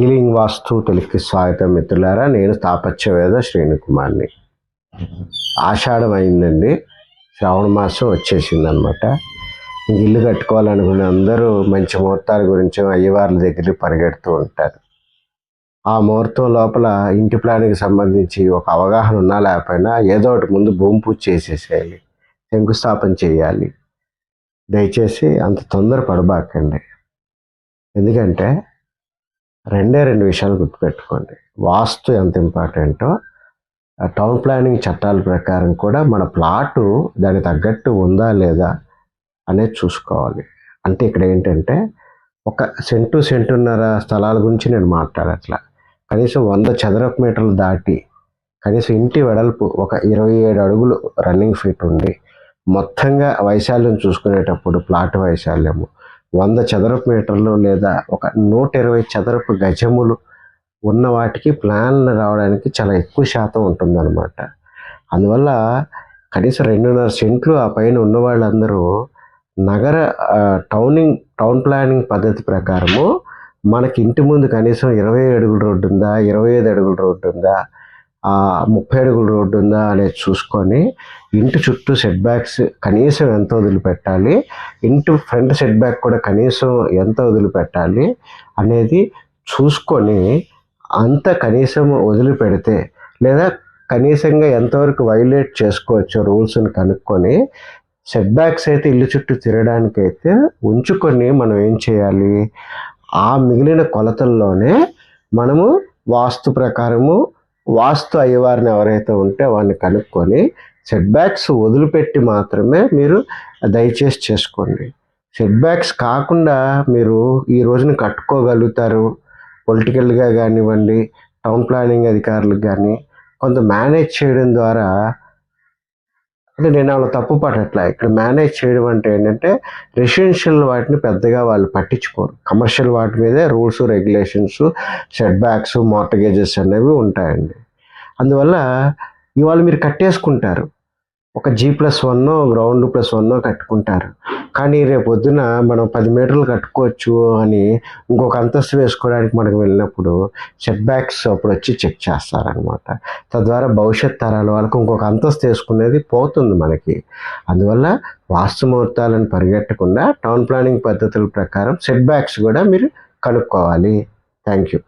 Healing వాస్తు తెలుగుకి స్వాగతం మిత్రులారా. నేను తాపత్య వేద శ్రేణుకుమార్ని ఆషాఢం అయిందండి శ్రావణ మాసం వచ్చేసింది అనమాట ఇల్లు కట్టుకోవాలనుకునే అందరూ మంచి ముహూర్తాల గురించి అయ్యవార్ల దగ్గరికి పరిగెడుతూ ఉంటారు. ఆ ముహూర్తం లోపల ఇంటి ప్లాన్కి సంబంధించి ఒక అవగాహన ఉన్నా లేకపోయినా ఏదో ఒకటి ముందు భూమి పూజ చేసేసేయాలి. శంకుస్థాపన చేయాలి. దయచేసి అంత తొందర పడబాకండి ఎందుకంటే రెండే రెండు విషయాలు గుర్తుపెట్టుకోండి. వాస్తు ఎంత ఇంపార్టెంటో టౌన్ ప్లానింగ్ చట్టాల ప్రకారం కూడా మన ప్లాటు దానికి తగ్గట్టు ఉందా లేదా అనేది చూసుకోవాలి. అంటే ఇక్కడ ఏంటంటే ఒక సెంటు సెంటున్నర స్థలాల గురించి నేను మాట్లాడట్లా. కనీసం వంద చదరపు మీటర్లు దాటి కనీసం ఇంటి వెడల్పు ఒక ఇరవై ఏడు అడుగులు రన్నింగ్ ఫీట్ ఉండి మొత్తంగా వైశాల్యం చూసుకునేటప్పుడు ప్లాట్ వైశాల్యము వంద చదరపు మీటర్లు లేదా ఒక నూట ఇరవై చదరపు గజములు ఉన్న వాటికి ప్లాన్లు రావడానికి చాలా ఎక్కువ శాతం ఉంటుందన్నమాట. అందువల్ల కనీసం రెండున్నర సెంట్లు ఆ పైన ఉన్న వాళ్ళందరూ నగర టౌనింగ్ టౌన్ ప్లానింగ్ పద్ధతి ప్రకారము మనకి ఇంటి ముందు కనీసం ఇరవై అడుగుల రోడ్డు ఉందా ఇరవై ఐదు అడుగుల రోడ్డు ఉందా ఆ, ముప్పై అడుగుల రోడ్డు ఉందా అనేది చూసుకొని ఇంటి చుట్టూ సెట్ బ్యాక్స్ కనీసం ఎంత వదిలిపెట్టాలి ఇంటి ఫ్రంట్ సెట్ బ్యాక్ కూడా కనీసం ఎంత వదిలిపెట్టాలి అనేది చూసుకొని అంత కనీసం వదిలిపెడితే లేదా కనీసంగా ఎంతవరకు వైలేట్ చేసుకోవచ్చో రూల్స్ని కనుక్కొని సెట్ బ్యాక్స్ అయితే ఇల్లు చుట్టూ తిరగడానికి అయితే ఉంచుకొని మనం ఏం చేయాలి? ఆ మిగిలిన కొలతల్లోనే మనము వాస్తు ప్రకారము వాస్తు అయ్యేవారిని ఎవరైతే ఉంటే వారిని కనుక్కొని సెట్ బ్యాక్స్ వదిలిపెట్టి మాత్రమే మీరు దయచేసి చేసుకోండి. సెట్ బ్యాక్స్ కాకుండా మీరు ఈ రోజున కట్టుకోగలుగుతారు. పొలిటికల్గా కానివ్వండి టౌన్ ప్లానింగ్ అధికారులకు కానీ కొంత మేనేజ్ చేయడం ద్వారా అంటే నేను వాళ్ళు తప్పు పడట్లా ఇక్కడ మేనేజ్ చేయడం అంటే ఏంటంటే రెసిడెన్షియల్ వాటిని పెద్దగా వాళ్ళు పట్టించుకోరు. కమర్షియల్ వాటి మీదే rules regulations setbacks mortgages అనేవి ఉంటాయండి. అందువల్ల ఇవాళ మీరు కట్టేసుకుంటారు. ఒక G plus one ground plus one కట్టుకుంటారు. కానీ రేపు పొద్దున మనం పది మీటర్లు కట్టుకోవచ్చు అని ఇంకొక అంతస్తు వేసుకోవడానికి మనకు వెళ్ళినప్పుడు సెట్ బ్యాక్స్ అప్పుడు వచ్చి చెక్ చేస్తారనమాట తద్వారా భవిష్యత్ తరాల వాళ్ళకు ఇంకొక అంతస్తు వేసుకునేది పోతుంది మనకి. అందువల్ల వాస్తు ముహూర్తాలను పరిగెట్టకుండా టౌన్ ప్లానింగ్ పద్ధతుల ప్రకారం సెట్ బ్యాక్స్ కూడా మీరు కనుక్కోవాలి. Thank you